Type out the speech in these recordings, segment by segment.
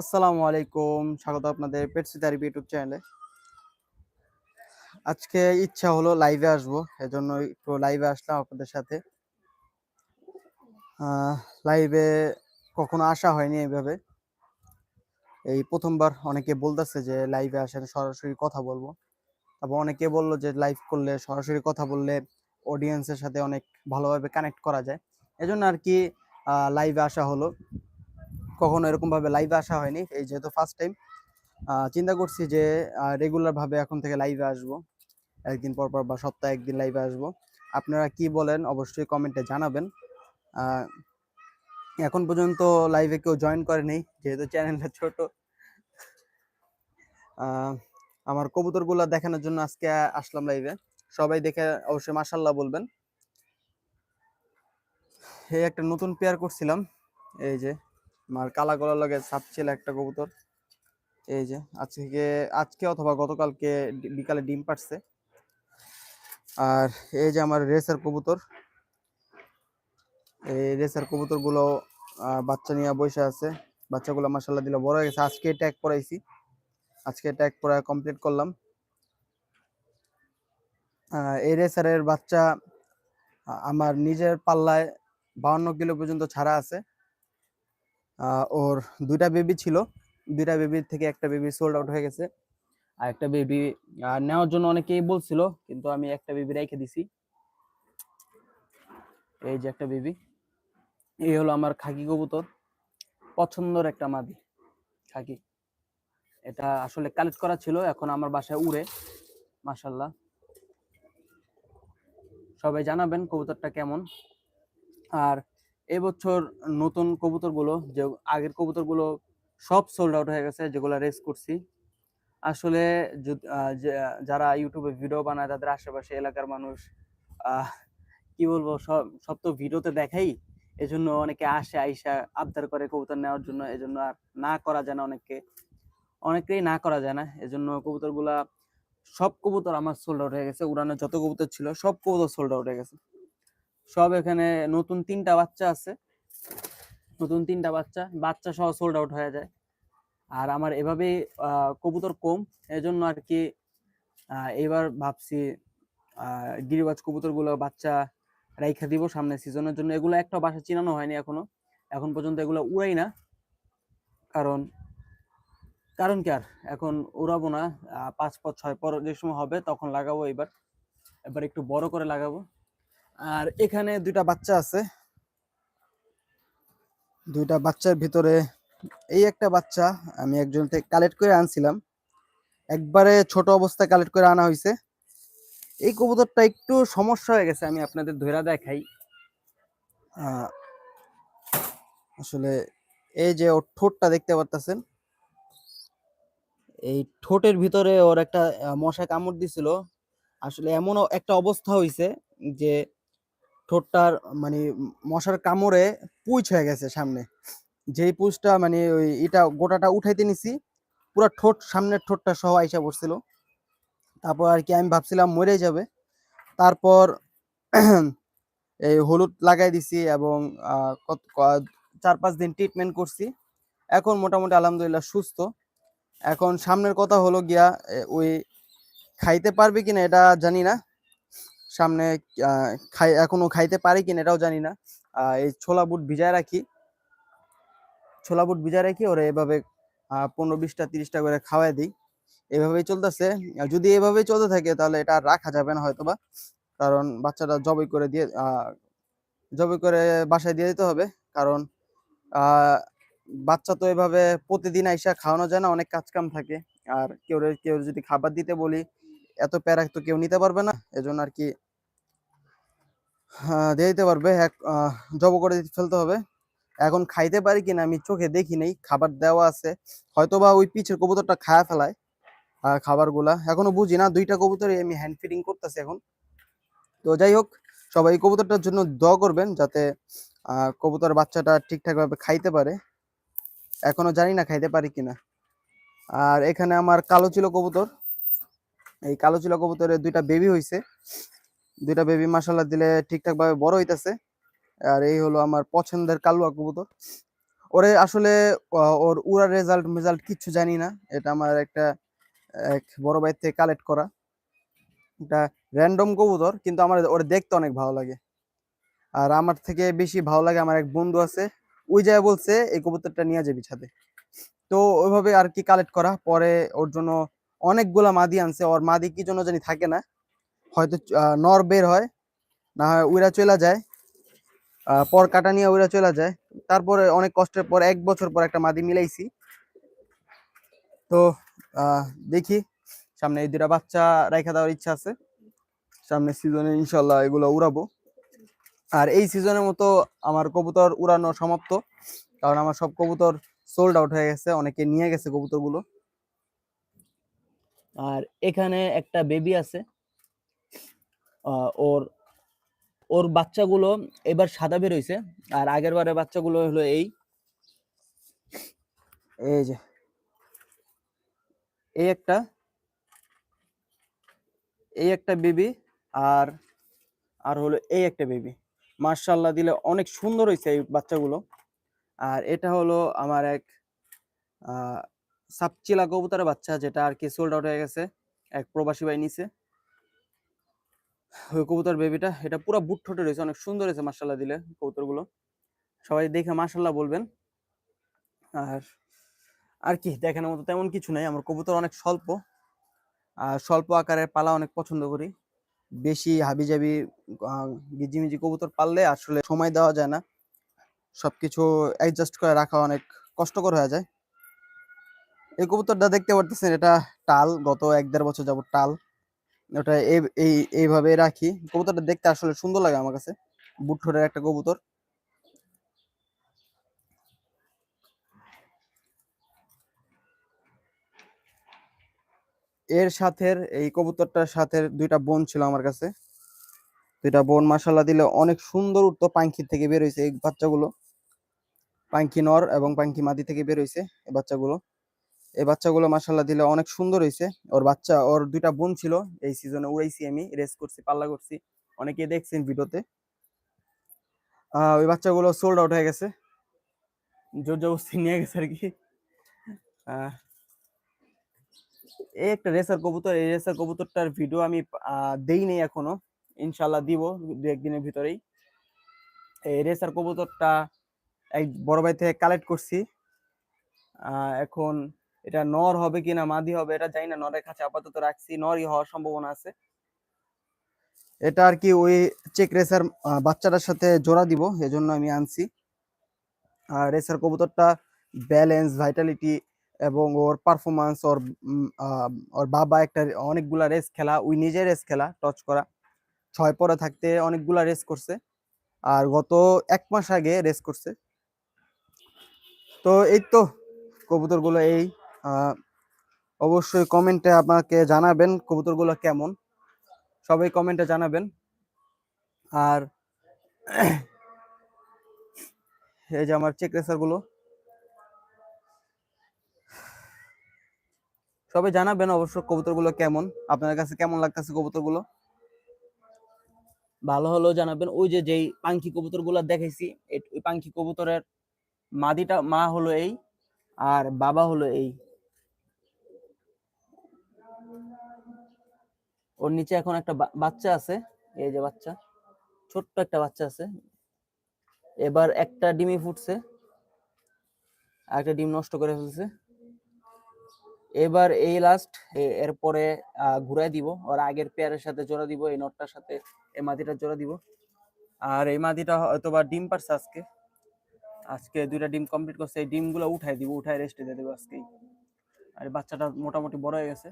আসসালামু আলাইকুম। স্বাগত আপনাদের পেটসি থেরাপি ইউটিউব চ্যানেলে আজকে ইচ্ছা হলো লাইভে আসব, এজন্য একটু লাইভে আসলাম আপনাদের সাথে। লাইভে কখনো আসা হয়নি এইভাবে। এই প্রথমবার অনেকে বলতেছে যে লাইভে আসেন, সরাসরি কথা বলব। তারপর অনেকে বলল যে লাইভ করলে সরাসরি কথা বললে অডিয়েন্সের সাথে অনেক ভালোভাবে কানেক্ট করা যায়। এজন্য আর কি লাইভে আসা হলো। কখনো এরকমভাবে লাইভে আসা হয়নি। এই যেহেতু ফার্স্ট টাইম চিন্তা করছি যে রেগুলারভাবে এখন থেকে লাইভে আসব। একদিন পর পর বা সপ্তাহে একদিন লাইভে আসব। আপনারা কি বলেন, অবশ্যই কমেন্টে জানাবেন। এখন পর্যন্ত লাইভে কেউ জয়েন করেনি, যেহেতু চ্যানেলটা ছোট। আমার কবুতরগুলো দেখানোর জন্য আজকে আসলাম লাইভে সবাই দেখে অবশ্যই মাসাল্লাহ বলবেন। এই একটা নতুন পেয়ার করছিলাম। এই যে আমার কালা গলার লগে সাপ ছিল একটা কবুতর। এই যে, আজকে আজকে অথবা গতকালকে বিকালে ডিম পাড়ছে। আর এই যে আমার রেসার কবুতর। এই রেসার কবুতরগুলো বাচ্চা নিয়ে বসে আছে। বাচ্চাগুলো মাসাল্লাহ দিলে বড় হয়ে গেছে। আজকে ট্যাগ পরাইছি আজকে ট্যাগ পরা কমপ্লিট করলাম। এই রেসারের বাচ্চা আমার নিজের পাল্লায় বাউন্ন কিলো পর্যন্ত ছাড়া আছে। ওর দুইটা বেবি ছিল। দুইটা বেবির থেকে একটা বেবি সোল্ড আউট হয়ে গেছে। আর একটা বেবি নেওয়ার জন্য অনেকেই বলছিল, কিন্তু আমি একটা বেবি রেখে দিছি। এই যে একটা বেবি এই হলো আমার খাকি কবুতর। পছন্দের একটা মাদি, খাকি। এটা আসলে কালেক্ট করা ছিল, এখন আমার বাসায় উড়ে মাশাল্লাহ সবাই জানাবেন কবুতরটা কেমন। আর এবছর নতুন কবুতরগুলো, যে আগের কবুতরগুলো সব সোল্ড আউট হয়ে গেছে, যেগুলো রেস করছি। আসলে যারা ইউটিউবে ভিডিও বানায়, তাদের আশেপাশে এলাকার মানুষ কি বলব, সব সব তো ভিডিওতে দেখাই। এজন্য অনেকে আসে, আইসা আবদার করে কবুতর নেওয়ার জন্য। এজন্য আর না করা যায় না অনেককে। অনেকেই না করা যায় না। এজন্য কবুতরগুলা সব কবুতর আমার সোল্ড আউট হয়ে গেছে। উড়ানোর যত কবুতর ছিল, সব কবুতর সোল্ড আউট হয়ে গেছে। সব এখানে নতুন তিনটা বাচ্চা আছে। নতুন তিনটা বাচ্চা বাচ্চা সহ সোল্ড আউট হয়ে যায়। আর আমার এভাবে কবুতর কম। এজন্য আর কি এবার ভাবছি গিরিবাজ কবুতরগুলো বাচ্চা রাইখা দিব সামনে সিজনের জন্য। এগুলো একটা বাসা চিনানো হয়নি এখনও। এখন পর্যন্ত এগুলো উড়াই না। কারণ কারণ কি আর? এখন উড়াবো না। পাঁচ পর ছয় পর যে সময় হবে তখন লাগাবো এবার। এবার একটু বড় করে লাগাবো। আর এখানে দুইটা বাচ্চা আছে। দুইটা বাচ্চার ভিতরে এই একটা বাচ্চা আমি একজন থেকে কালেক্ট করে আনছিলাম। একবারে ছোট অবস্থায় কালেক্ট করে আনা হয়েছে। এই কবুতরটা একটু সমস্যা হয়ে গেছে, আমি আপনাদের ধৈরা দেখাই। আসলে এই যে ওর ঠোঁটটা দেখতে পারতেছেন? এই ঠোঁটের ভিতরে ওর একটা মশা কামড় দিছিল। আসলে এমনও একটা অবস্থা হয়েছে যে ঠোঁটটার মানে মশার কামড়ে পুঁজ হয়ে গেছে সামনে। যেই পুঁজটা মানে ওই এটা গোটাটা উঠাইতে নিছি, পুরো ঠোঁট, সামনের ঠোঁটটা সহ আইসা পড়ছিল। তারপর আর কি আমি ভাবছিলাম মরে যাবে। তারপর এই হলুদ লাগাই দিছি এবং চার, পাঁচ দিন ট্রিটমেন্ট করছি। এখন মোটামুটি আলহামদুলিল্লাহ সুস্থ। এখন সামনের কথা হলো গিয়া ওই খাইতে পারবে কিনা এটা জানি না। সামনে খাই, এখনও খাইতে পারে কিনা এটাও জানি না। এই ছোলা বুট ভিজায় রাখি। ছোলা বুট ভিজায় রাখি, ওরা এভাবে পনেরো বিশটা, তিরিশটা করে খাওয়াই দিই। এভাবেই চলতেছে। যদি এভাবেই চলতে থাকে, তাহলে এটা আর রাখা যাবে না হয়তোবা। কারণ বাচ্চাটা জবই করে দিয়ে জবাই করে বাসায় দিয়ে দিতে হবে। কারণ বাচ্চা তো এভাবে প্রতিদিন আইসা খাওয়ানো যায় না, অনেক কাজকাম থাকে। আর কেউ কেউ যদি খাবার দিতে বলি এত প্যারা তো কেউ নিতে পারবে না, এজন্য আর কি দিয়ে দিতে পারবে, এক জব করে ফেলতে হবে। এখন খাইতে পারি কিনা আমি চোখে দেখি নেই, খাবার দেওয়া আছে, হয়তোবা ওই পিছের কবুতরটা খায়া ফেলায় খাবারগুলা, এখনও বুঝি না, দুইটা কবুতরই আমি হ্যান্ড ফিডিং করতেছি এখন। তো যাই হোক, সবাই কবুতরটার জন্য দোয়া করবেন যাতে কবুতর বাচ্চাটা ঠিকঠাক ভাবে খাইতে পারে। এখনও জানি না খাইতে পারি কিনা। আর এখানে আমার কালো ছিল কবুতর এই কালো চিলা কবুতরের দুইটা বেবি হইছে। দুইটা বেবি মাসাল্লাহ দিলে ঠিকঠাক ভাবে বড় হইতাছে। আর এই হলো আমার পছন্দের কালুয়া কবুতর। ওরে আসলে ওর উড়ার রেজাল্ট মেজাল্ট কিচ্ছু জানি না। এটা আমার একটা, এক বড় ভাই থেকে কালেক্ট করা। এটা র্যান্ডম কবুতর, কিন্তু আমার ওরে দেখতে অনেক ভালো লাগে। আর আমার থেকে বেশি ভালো লাগে আমার এক বন্ধু আছে। ওই জায়গায় বলছে, এই কবুতরটা নিয়ে যাবি ছাদে। তো ওইভাবে আর কি কালেক্ট করা। পরে ওর জন্য অনেকগুলা মাদি আনছে, ওর মাদি কি জন্য জানি থাকে না। হয়তো নর বের হয়, না হয় উইরা চলে যায় পর কাটা নিয়ে উইরা চলে যায়। তারপরে অনেক কষ্টের পর, এক বছর পর একটা মাদি মিলাইছি। তো দেখি, সামনে এই দুটা বাচ্চা রাইখা দেওয়ার ইচ্ছা আছে। সামনে সিজনে ইনশাল্লাহ এগুলো উড়াবো। আর এই সিজনের মতো আমার কবুতর উড়ানো সমাপ্ত, কারণ আমার সব কবুতর সোল্ড আউট হয়ে গেছে, অনেকে নিয়ে গেছে কবুতরগুলো। আর এখানে একটা বেবি আছে। ওর ওর বাচ্চাগুলো এবার সাদা বের হইছে, আর আগের বারে বাচ্চাগুলো হলো এই। এই যে, এই একটা এই একটা বেবি আর আর হলো এই একটা বেবি মার্শাল্লাহ দিলে অনেক সুন্দর হয়েছে এই বাচ্চাগুলো। আর এটা হলো আমার এক সাপচিলা কবুতরের বাচ্চা যেটা আর কি সোল্ড আউট হয়ে গেছে। এক প্রবাসী ভাই নিছে। ওই কবুতর বেবিটা এটা পুরো বুট ঠোঁটে রয়েছে, অনেক সুন্দর হয়েছে মার্শাল্লাহ দিলে কবুতরগুলো। সবাই দেখে মার্শাল্লাহ বলবেন। আর আর কি, দেখানোর মতো তেমন কিছু নাই। আমার কবুতর অনেক স্বল্প। আর স্বল্প আকারের পালা অনেক পছন্দ করি। বেশি হাবিজাবি গিজিমিজি কবুতর পাললে আসলে সময় দেওয়া যায় না। সবকিছু অ্যাডজাস্ট করে রাখা অনেক কষ্টকর হয়ে যায়। এই কবুতরটা দেখতে পারতেছেন, এটা টাল, গত এক দেড় বছর যাবত টাল। ওটা এই এই, এইভাবে রাখি। কবুতরটা দেখতে আসলে সুন্দর লাগে আমার কাছে। বুট ঠোঁটের একটা কবুতর। এর সাথে এই কবুতরটার সাথে দুইটা বোন ছিল আমার কাছে। দুইটা বোন মাসাল্লাহ দিলে অনেক সুন্দর উঠতো পাঙ্খির থেকে বের হয়েছে এই বাচ্চাগুলো। পাঙ্খি নর এবং পাঙ্খি মাদি থেকে বের হয়েছে এই বাচ্চাগুলো। এই বাচ্চাগুলো মাসাল্লাহ দিলে অনেক সুন্দর হয়েছে ওর বাচ্চা, ওর দুইটা বোন ছিল এই সিজনে উড়াইছি আমি রেস করছি, পাল্লা করছি। অনেকে দেখছেন ভিডিওতে। ওই বাচ্চাগুলো সোল্ড আউট হয়ে গেছে। জোর জবরদস্তি নিয়ে গেছে আর কি। এই একটা রেসার কবুতর, এই রেসার কবুতরটার ভিডিও আমি দেই নেই এখনও। ইনশাল্লাহ দিব দু একদিনের ভিতরেই। এই রেসার কবুতরটা এক বড় ভাই থেকে কালেক্ট করছি। এখন এটা নর হবে কিনা, মাদি হবে, এটা জানি না, নরের কাছে আপাতত রাখছি, নরই হওয়ার সম্ভাবনা আছে। এটা আর কি ওই চেক রেসার বাচ্চাটার সাথে জোড়া দিব, এজন্য আমি আনছি। আর রেসার কবুতরটা ব্যালেন্স ভাইটালিটি এবং ওর পারফরমেন্স ওর ওর বাবা একটা অনেকগুলা রেস খেলা, ওই নিজে রেস খেলা টচ করা। ছয় পরে থাকতে অনেকগুলা রেস করছে, আর গত এক মাস আগে রেস করছে। তো এই তো, কবুতরগুলো এই অবশ্যই কমেন্টে আমাকে জানাবেন কবুতরগুলো কেমন। সবাই কমেন্টে জানাবেন। আর এই যে আমার চেক রেসারগুলো। সবাই জানাবেন অবশ্য কবুতরগুলো কেমন। আপনার কাছে কেমন লাগতেছে কবুতরগুলো? ভালো হলেও জানাবেন। ওই যে যেই পাঙ্খি কবুতরগুলো দেখাইছি এ- ওই পাঙ্খি কবুতরের মাদিটা, মা হলো এই, আর বাবা হলো এই। ওর নিচে এখন একটা বাচ্চা আছে, এই যে বাচ্চা, ছোট্ট একটা বাচ্চা আছে। এবার একটা ডিমই ফুটছে একটা ডিম নষ্ট করে ফেলছে। এবার এই লাস্ট এরপরে ঘুরাই দিব, ওর আগের পেয়ারের সাথে জোড়া দিব, এই নটটার সাথে, এই মাদিটার জোড়া দিব। আর এই মাদিটা হয়তো বা ডিম পারছে আজকে। আজকে দুইটা ডিম কমপ্লিট করছে, এই ডিমগুলো উঠাই দিব, উঠাই রেস্টে দিয়ে দেবো আজকেই। আর বাচ্চাটা মোটামুটি বড় হয়ে গেছে।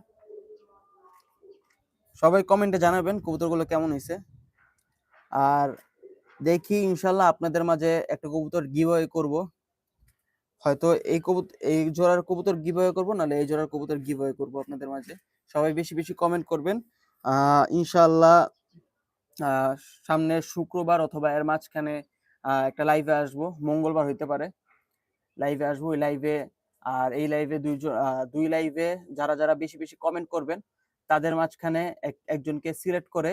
সবাই কমেন্টে জানাবেন কবুতরগুলো কেমন হয়েছে আর দেখি ইনশাল্লাহ আপনাদের মাঝে একটা কবুতর গিভওয়ে করব। হয়তো এই কবুতর এই জোড়ার কবুতর গিভওয়ে করব নাহলে এই জোড়ার কবুতর গিভওয়ে করব আপনাদের মাঝে। সবাই বেশি বেশি কমেন্ট করবেন। ইনশাল্লাহ সামনে শুক্রবার অথবা এর মাঝখানে একটা লাইভে আসব। মঙ্গলবার হইতে পারে। লাইভে আসব ওই লাইভে আর এই লাইভে আহ, দুই লাইভে যারা যারা বেশি বেশি কমেন্ট করবেন তাদের মাঝখানে এক- একজনকে সিলেক্ট করে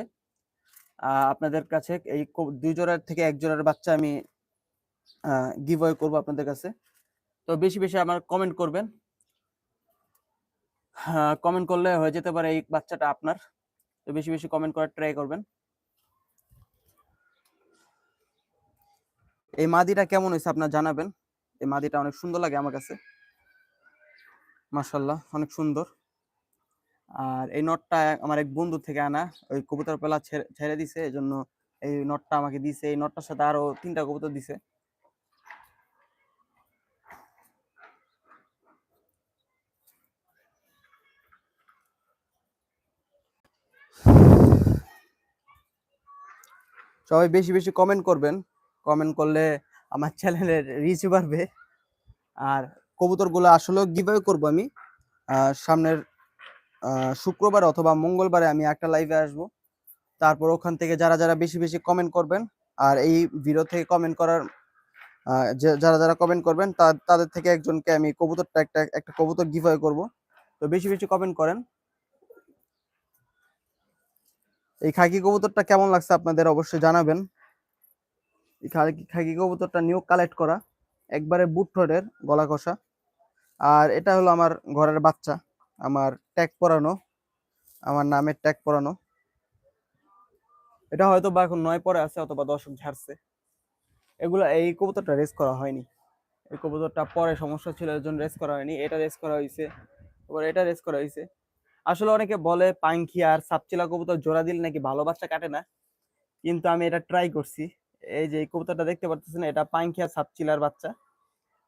আপনাদের কাছে এই দুই জোড়ার থেকে এক জোড়ার বাচ্চা আমি গিভ করব আপনাদের কাছে। তো বেশি বেশি আমার কমেন্ট করবেন। হ্যাঁ কমেন্ট করলে হয়ে যেতে পারে এই বাচ্চাটা আপনার। তো বেশি বেশি কমেন্ট করার ট্রাই করবেন। এই মাদিটা কেমন হয়েছে আপনার জানাবেন? এই মাদিটা অনেক সুন্দর লাগে আমার কাছে। মাশাল্লাহ অনেক সুন্দর। আর এই নটটা আমার এক বন্ধু থেকে আনা, ওই কবুতর পেলা ছেড়ে- দিছে এই জন্য এই নটটা আমাকে দিছে। এই নটটার সাথে আরও তিনটা কবুতর দিছে। সবাই বেশি বেশি কমেন্ট করবেন। কমেন্ট করলে আমার চ্যানেলের রিচ বাড়বে। আর কবুতরগুলো আসলেও গিভওয়ে করব আমি। সামনের শুক্রবার অথবা মঙ্গলবারে আমি একটা লাইভে আসব। তারপর ওখান থেকে যারা যারা বেশি বেশি কমেন্ট করবেন, আর এই ভিডিও থেকে কমেন্ট করার যারা যারা কমেন্ট করবেন তাদের থেকে একজনকে আমি কবুতরটা একটা একটা কবুতর গিভওয়ে করব। তো বেশি বেশি কমেন্ট করেন। এই খাকি কবুতরটা কেমন লাগছে আপনাদের অবশ্যই জানাবেন। এই খাকি কবুতরটা নিউ কালেক্ট করা, একবারে বুট ঠোঁটের গলা কষা আর এটা হলো আমার ঘরের বাচ্চা। আমার ট্যাগ পরানো, আমার নামের ট্যাগ পরানো। এটা হয়তো বা এখন নয় পরে আছে, অথবা দশক ঝাড়ছে। এগুলো, এই কবুতরটা রেস করা হয়নি। এই কবুতরটা পরে সমস্যা ছিল এর জন্য রেস করা হয়নি। এটা রেস করা হয়েছে এবার এটা রেস করা হয়েছে আসলে অনেকে বলে পাঙ্খি আর সাপচিলা কবুতর জোড়া দিলে নাকি ভালো বাচ্চা কাটে না, কিন্তু আমি এটা ট্রাই করছি। এই যে এই কবুতরটা দেখতে পাচ্ছেন এটা পাঙ্খি আর সাপচিলার বাচ্চা।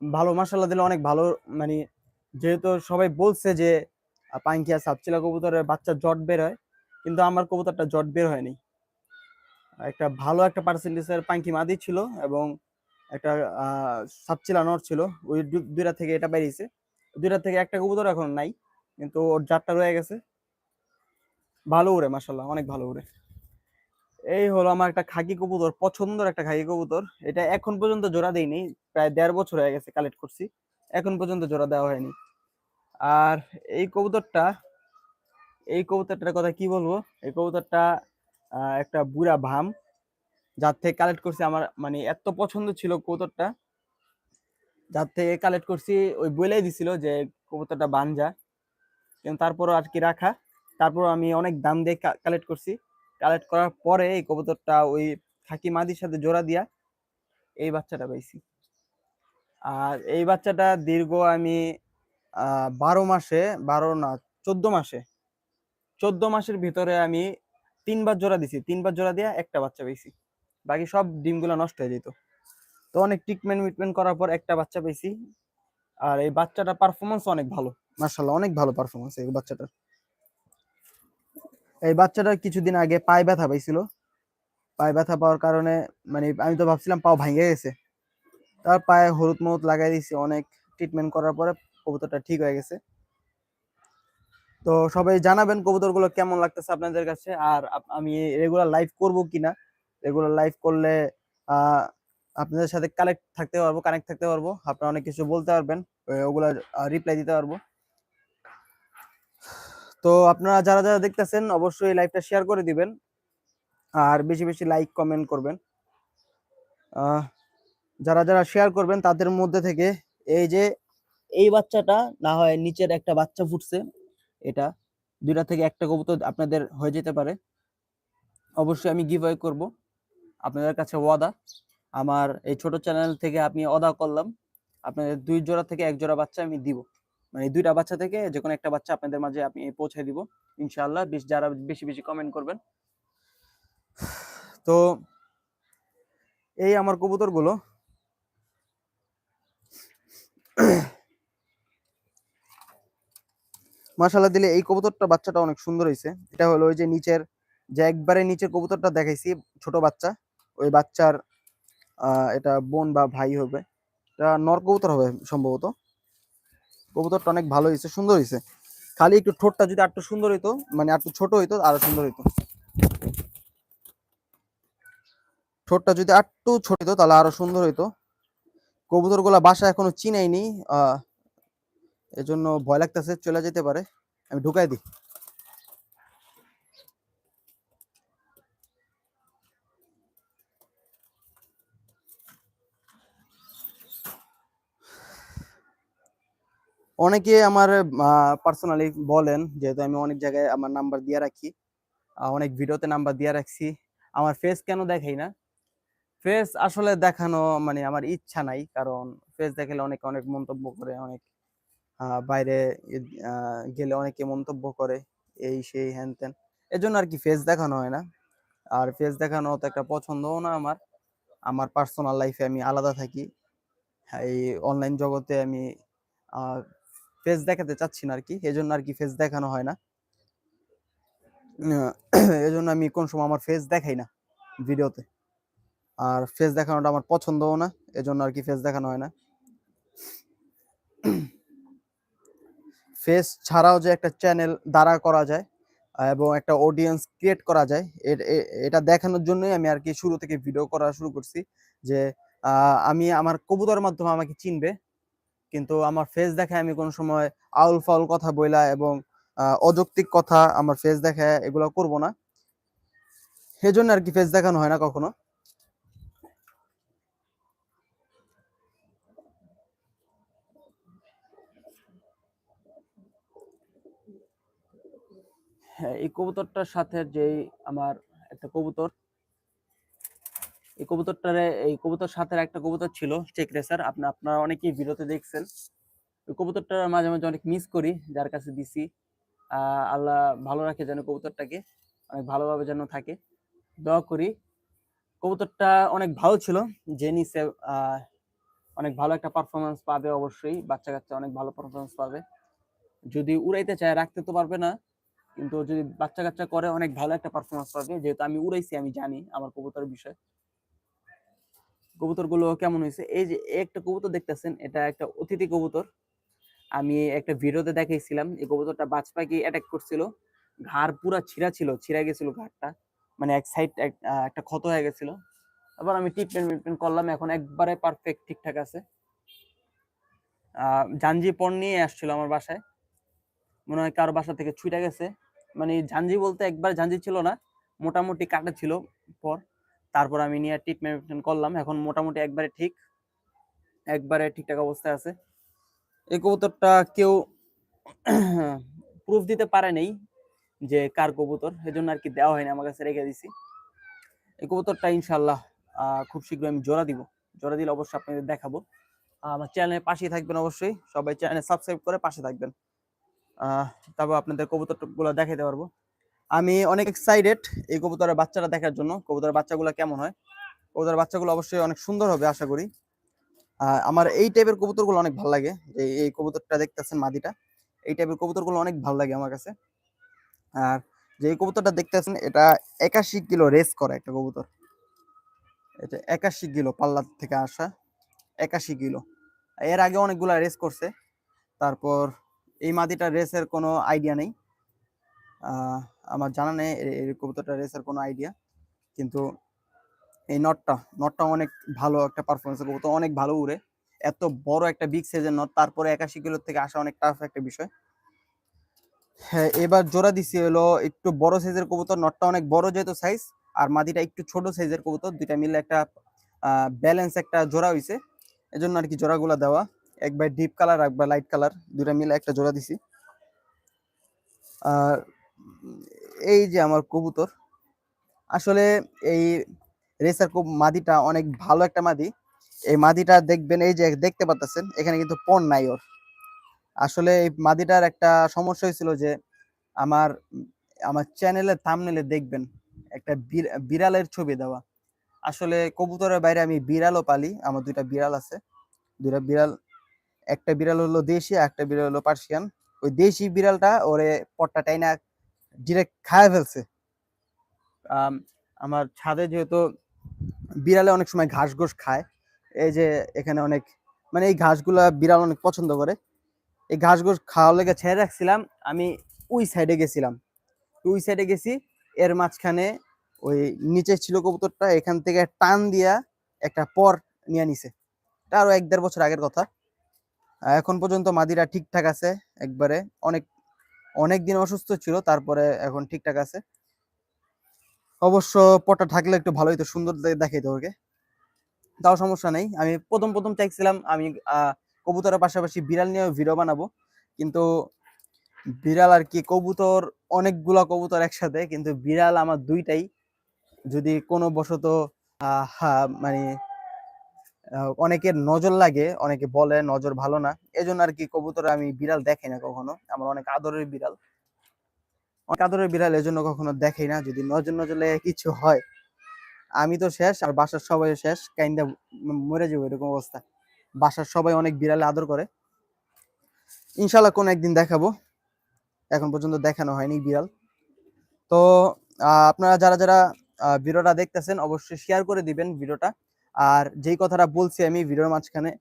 ভালো মাসাল্লাহ দিলে অনেক ভালো মানে যেহেতু সবাই বলছে যে পাঙ্খি আর সাপচিলা কবুতরের বাচ্চা জট বের হয়, কিন্তু আমার কবুতরটা জট বের হয়নি। একটা ভালো একটা পার্সেন্টেজের পাঙ্কি মাদি ছিল এবং একটা সাপচিলা নর ছিল, ওই দুইটা থেকে এটা বেরিয়েছে। দুইটা থেকে একটা কবুতর এখন নাই, কিন্তু ওর জাতটা রয়ে গেছে। ভালো উড়ে মাসাল্লাহ অনেক ভালো উড়ে। এই হলো আমার একটা খাকি কবুতর, পছন্দের একটা খাকি কবুতর। এটা এখন পর্যন্ত জোড়া দেয়নি প্রায় দেড় বছর হয়ে গেছে কালেক্ট করছি। এখন পর্যন্ত জোড়া দেওয়া হয়নি। আর এই কবুতরটা, এই কবুতরটার কথা কি বলব? এই কবুতরটা একটা বুড়া ভাম, যার থেকে কালেক্ট করছি আমার মানে এত পছন্দ ছিল কবুতরটা, যার থেকে কালেক্ট করছি, ওই বলেই দিছিল যে কবুতরটা বানজা কিন্তু তারপরও আর কি রাখা। তারপর আমি অনেক দাম দিয়ে কালেক্ট করছি। কালেক্ট করার পরে এই কবুতরটা ওই খাকি মাদির সাথে জোড়া দিয়া এই বাচ্চাটা পাইছি। আর এই বাচ্চাটা দীর্ঘ আমি বারো মাসে, বারো না, চোদ্দ মাসে। চোদ্দ মাসের ভিতরে আমি তিনবার জোড়া দিছি। তিনবার জোড়া দিয়ে একটা বাচ্চা পেয়েছি বাকি সব ডিমগুলো নষ্ট হয়ে যেত। তো অনেক ট্রিটমেন্ট মিটমেন্ট করার পর একটা বাচ্চা পেয়েছি আর এই বাচ্চাটার পারফরমেন্স অনেক ভালো। মার্শাল্লাহ অনেক ভালো পারফরমেন্স এই বাচ্চাটার। এই বাচ্চাটার কিছুদিন আগে পায়ে ব্যথা পাইছিল। পায়ে ব্যথা পাওয়ার কারণে মানে আমি তো ভাবছিলাম পাও ভাঙে গেছে। তার পায়ে হলুদ মলুদ লাগাই দিয়েছি অনেক ট্রিটমেন্ট করার পরে কবুতরটা ঠিক হয়ে গেছে। তো সবাই জানাবেন কবুতরগুলো কেমন লাগতেছে আপনাদের কাছে, আর আমি রেগুলার লাইভ করব কিনা? রেগুলার লাইভ করলে আপনাদের সাথে কানেক্ট থাকতে পারব কানেক্ট থাকতে পারব। আপনারা অনেক কিছু বলতে পারবেন ওগুলা রিপ্লাই দিতে পারব। তো আপনারা যারা যারা দেখতেছেন, অবশ্যই লাইভটা শেয়ার করে দিবেন, আর বেশি বেশি লাইক কমেন্ট করবেন। যারা যারা শেয়ার করবেন, তাদের মধ্যে থেকে এই যে এই বাচ্চাটা না হয় নিচের একটা বাচ্চা ফুটছে, এটা দুইটা থেকে একটা কবুতর আপনাদের হয়ে যেতে পারে। অবশ্যই আমি গিভ করব। আপনাদের কাছে ওয়াদা। আমার এই ছোট চ্যানেল থেকে আমি অদা করলাম। আপনাদের দুই জোড়া থেকে এক জোড়া বাচ্চা আমি দিব। মানে দুইটা বাচ্চা থেকে যে কোনো একটা বাচ্চা আপনাদের মাঝে আমি পৌঁছে দিব, ইনশাআল্লাহ। বেশ যারা বেশি বেশি কমেন্ট করবেন। তো এই আমার কবুতরগুলো। মাশাল্লাহ দিলে এই কবুতরটা বাচ্চাটা অনেক সুন্দর হয়েছে এটা হলো ওই যে নিচের, যে একবারে নিচের কবুতরটা দেখাইছি, ছোট বাচ্চা। ওই বাচ্চার এটা বোন বা ভাই হবে। এটা নর কবুতর হবে সম্ভবত। কবুতরটা অনেক ভালো হয়েছে সুন্দর হয়েছে খালি একটু ঠোঁটটা যদি আরেকটু সুন্দর হইতো মানে আরেকটু ছোট হইতো, আরও সুন্দর হইতো। ঠোঁটটা যদি আরেকটু ছোট হইতো, তাহলে আরও সুন্দর হইতো। কবুতরগুলা বাসা এখনও চিনাইনি আহ এজন্য ভয় লাগতেছে, চলে যেতে পারে। আমি ঢুকাই দিই। অনেকে আমার পার্সোনালি বলেন, যেহেতু আমি অনেক জায়গায় আমার নাম্বার দিয়ে রাখি অনেক ভিডিওতে নাম্বার দিয়ে রাখছি। আমার ফেস কেন দেখাই না? ফেস আসলে দেখানো মানে আমার ইচ্ছা নাই, কারণ ফেস দেখালে অনেক অনেক মন্তব্য করে, অনেক বাইরে গেলে অনেকে মন্তব্য করে এই সেই হ্যান ত্যান এজন্য আর কি ফেস দেখানো হয় না। আর ফেস দেখানো তো একটা পছন্দও না আমার। আমার পার্সোনাল লাইফে আমি আলাদা থাকি। হ্যাঁ, এই অনলাইন জগতে আমি ফেস দেখাতে চাচ্ছি না আর কি। এজন্য আর কি ফেস দেখানো হয় না। এজন্য আমি কোন সময় আমার ফেস দেখাই না ভিডিওতে। আর ফেস দেখানোটা আমার পছন্দও না এজন্য আর কি ফেস দেখানো হয় না। ফেস ছাড়াও যে একটা চ্যানেল দাঁড়া করা যায়, এবং একটা অডিয়েন্স ক্রিয়েট করা যায় এটা দেখানোর জন্যই আমি আর কি শুরু থেকে ভিডিও করা শুরু করছি যে আমি আমার কবুতরের মাধ্যমে আমাকে চিনবে, কিন্তু আমার ফেস দেখে আমি কোনো সময় আউল ফাউল কথা বইলা এবং অযৌক্তিক কথা আমার ফেস দেখে এগুলো করব না। সেজন্য আর কি ফেস দেখানো হয় না কখনো। এই কবুতরটার সাথে যেই আমার একটা কবুতর। এই কবুতরটারে, এই কবুতর সাথে একটা কবুতর ছিল চেক রেসার আপনি, আপনারা অনেকেই ভিডিওতে দেখছেন। ওই কবুতরটা মাঝে মাঝে অনেক মিস করি, যার কাছে দিছি। আল্লাহ ভালো রাখে যেন কবুতরটাকে, অনেক ভালোভাবে যেন থাকে। দোয়া করি। কবুতরটা অনেক ভালো ছিল, যে নিচে অনেক ভালো একটা পারফরমেন্স পাবে অবশ্যই। বাচ্চা কাচ্চা অনেক ভালো পারফরমেন্স পাবে। যদি উড়াইতে চায়, রাখতে তো পারবে না। কিন্তু যদি বাচ্চা কাচ্চা করে, অনেক ভালো একটা পারফরমেন্স পাবে। যেহেতু আমি উড়াইছি, আমি জানি আমার কবুতরের বিষয়। কবুতরগুলো কেমন হয়েছে? এই যে একটা কবুতর দেখতেছেন, এটা একটা অতিথি কবুতর। আমি একটা ভিডিওতে দেখাইছিলাম, এই কবুতরটা বাজ পাখি অ্যাটাক করছিল। ঘাড় পুরা ছিঁড়া ছিল, ছিঁড়া গেছিল ঘাড়টা। মানে এক সাইড একটা ক্ষত হয়ে গেছিল। আবার আমি ট্রিটমেন্ট ট্রিটমেন্ট করলাম, এখন একবারে পারফেক্ট ঠিকঠাক আছে। জাঞ্জি পণ নিয়ে আসছিল আমার বাসায়। মনে হয় কারও বাসা থেকে ছুটে গেছে। মানে ঝাঞ্জি বলতে একবার ঝাঞ্জি ছিল না, মোটামুটি কাটা ছিল পর। তারপর আমি নিয়ে ট্রিটমেন্ট করলাম, এখন মোটামুটি একবারে ঠিক, একবারে ঠিকঠাক অবস্থায় আছে। এই কবুতরটা কেউ প্রুফ দিতে পারে নাই যে কার কবুতর, এজন্য আর কি দেওয়া হয়নি, আমার কাছে রেখে দিছি। এই কবুতরটা ইনশাল্লাহ খুব শীঘ্রই আমি জোড়া দিব। জোড়া দিলে অবশ্যই আপনাদের দেখাবো। আমার চ্যানেলের পাশেই থাকবেন অবশ্যই, সবাই চ্যানেল সাবস্ক্রাইব করে পাশে থাকবেন। তারপর আপনাদের কবুতরগুলো দেখাতে পারব। আমি অনেক এক্সাইটেড এই কবুতরের বাচ্চাটা দেখার জন্য। কবুতরের বাচ্চাগুলো কেমন হয়? কবুতরের বাচ্চাগুলো অবশ্যই অনেক সুন্দর হবে, আশা করি। আমার এই টাইপের কবুতরগুলো অনেক ভালো লাগে। যে এই কবুতরটা দেখতেছেন মাদিটা, এই টাইপের কবুতরগুলো অনেক ভালো লাগে আমার কাছে। আর যে কবুতরটা দেখতেছেন, এটা একাশি কিলো রেস করে একটা কবুতর। এটা একাশি কিলো পাল্লা থেকে আসা, একাশি কিলো। এর আগে অনেকগুলা রেস করছে। তারপর এই মাদিটা রেসের কোনো আইডিয়া নেই। আমার জানা নেই এই কবুতরটা রেসের কোনো আইডিয়া। কিন্তু এই নটটা নটটা অনেক ভালো একটা পারফরমেন্স কবুতর, অনেক ভালো উড়ে। এত বড় একটা বিগ সাইজের নট, তারপরে একাশি কিলো থেকে আসা অনেক টাফ একটা বিষয়। হ্যাঁ এবার জোড়া দিছি হলো একটু বড় সাইজের কবুতর, নটটা অনেক বড় যেহেতু সাইজ আর মাদিটা একটু ছোট সাইজের কবুতর, দুইটা মিলে একটা ব্যালেন্স একটা জোড়া হইছে। এজন্য আর কি জোড়াগুলা দেওয়া। একবার ডিপ কালার একবার লাইট কালার দুইটা মিলে একটা জোড়া দিছি। আর এই যে আমার কবুতর, আসলে এই রেসার খুব মাদিটা অনেক ভালো একটা মাদি। এই মাদিটা দেখবেন, এই যে দেখতে পাচ্ছেন এখানে কিন্তু পণ নাই ওর। আসলে এই মাদিটার একটা সমস্যা হয়েছিল যে আমার আমার চ্যানেলের থাম্বনেলে দেখবেন, একটা বিড়- বিড়ালের ছবি দেওয়া। আসলে কবুতরের বাইরে আমি বিড়ালও পালি, আমার দুইটা বিড়াল আছে। দুইটা বিড়াল একটা বিড়াল হলো দেশি একটা বিড়াল হলো পার্সিয়ান। ওই দেশি বিড়ালটা ওরে পট্টা টাইনা ডিরেক্ট খায় ফেলছে। আম, আমার ছাদে যেহেতু বিড়ালে অনেক সময় ঘাস ঘোষ খায় এই যে এখানে অনেক মানে এই ঘাসগুলা বিড়াল অনেক পছন্দ করে এই ঘাস ঘোষ খাওয়ার লেগে ছেড়ে রাখছিলাম আমি ওই সাইডে গেছিলাম। ওই সাইডে গেছি এর মাঝখানে ওই নিচে ছিল কবুতরটা এখান থেকে টান দিয়া একটা পর নিয়ে নিছে। এটা আরও এক দেড় বছর আগের কথা। এখন পর্যন্ত মাদিরা ঠিকঠাক আছে একবারে। অনেক অনেক দিন অসুস্থ ছিল, তারপরে এখন ঠিকঠাক আছে। অবশ্য পটা থাকলে একটু ভালোই তো সুন্দর দেখাইতে ওকে। তাও সমস্যা নেই। আমি প্রথম প্রথম চাইছিলাম আমি কবুতরের পাশাপাশি বিড়াল নিয়ে ভিডিও বানাবো। কিন্তু বিড়াল আর কি, কবুতর, অনেকগুলা কবুতর একসাথে, কিন্তু বিড়াল আমার দুইটাই। যদি কোনো বশত মানে অনেকের নজর লাগে, অনেকে বলে নজর ভালো না। এজন্য আর কি কবুতরে আমি বিড়াল দেখি না কখনো। আমার অনেক আদরের বিড়াল। অনেক আদরের বিড়াল এজন্য কখনো দেখি না, যদি নজর নজর লেগে কিছু হয়। আমি তো শেষ, আর বাসার সবাই শেষ, কাইন্দা মরে যাব এরকম অবস্থা। বাসার সবাই অনেক বিড়ালে আদর করে। ইনশাল্লাহ কোন একদিন দেখাবো। এখন পর্যন্ত দেখানো হয়নি বিড়াল। তো আপনারা যারা যারা ভিডিওটা দেখতেছেন, অবশ্যই শেয়ার করে দিবেন ভিডিওটা। আর যেই কথাটা বলছি আমি ভিডিওর মাঝখানে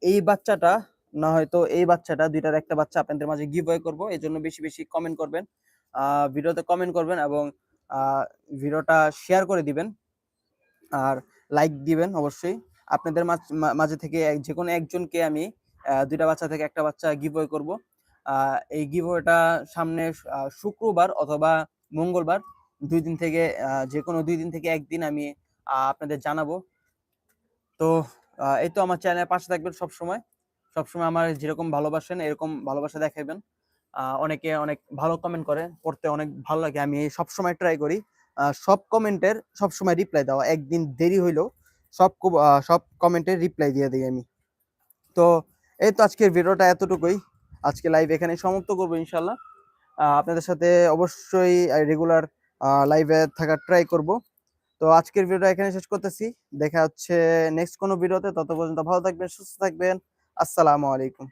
এই বাচ্চাটা না হয়তো এই বাচ্চাটা, দুইটার একটা বাচ্চা আপনাদের মাঝে গিভ অ্যাওয়ে করব এই জন্য বেশি বেশি কমেন্ট করবেন। ভিডিওতে কমেন্ট করবেন এবং ভিডিওটা শেয়ার করে দিবেন। আর লাইক দিবেন অবশ্যই। আপনাদের মাঝ- থেকে যে কোনো একজনকে আমি দুইটা বাচ্চা থেকে একটা বাচ্চা গিভ অ্যাওয়ে করব এই গিভ অ্যাওয়েটা সামনে শুক্রবার অথবা মঙ্গলবার, দুই দিন থেকে যে কোনো দুই দিন থেকে একদিন আমি আপনাদের জানাব। তো এই তো আমার চ্যানেলের পাশে থাকবেন সবসময়। সবসময় আমার যেরকম ভালোবাসেন, এরকম ভালোবাসা দেখাবেন অনেকে অনেক ভালো কমেন্ট করে, পড়তে অনেক ভালো লাগে। আমি সবসময় ট্রাই করি। সব কমেন্টের সবসময় রিপ্লাই দেওয়া। একদিন দেরি হইলেও সব সব কমেন্টের রিপ্লাই দিয়ে দিই আমি। তো, এই তো আজকের ভিডিওটা এতটুকুই। আজকে লাইভ এখানে সমাপ্ত করব ইনশাল্লাহ আপনাদের সাথে অবশ্যই রেগুলার লাইভে থাকার ট্রাই করব। তো আজকের ভিডিওটা এখানে শেষ করতেছি। দেখা হচ্ছে নেক্সট কোনো ভিডিওতে তত পর্যন্ত ভালো থাকবেন, সুস্থ থাকবেন। আসসালামু আলাইকুম।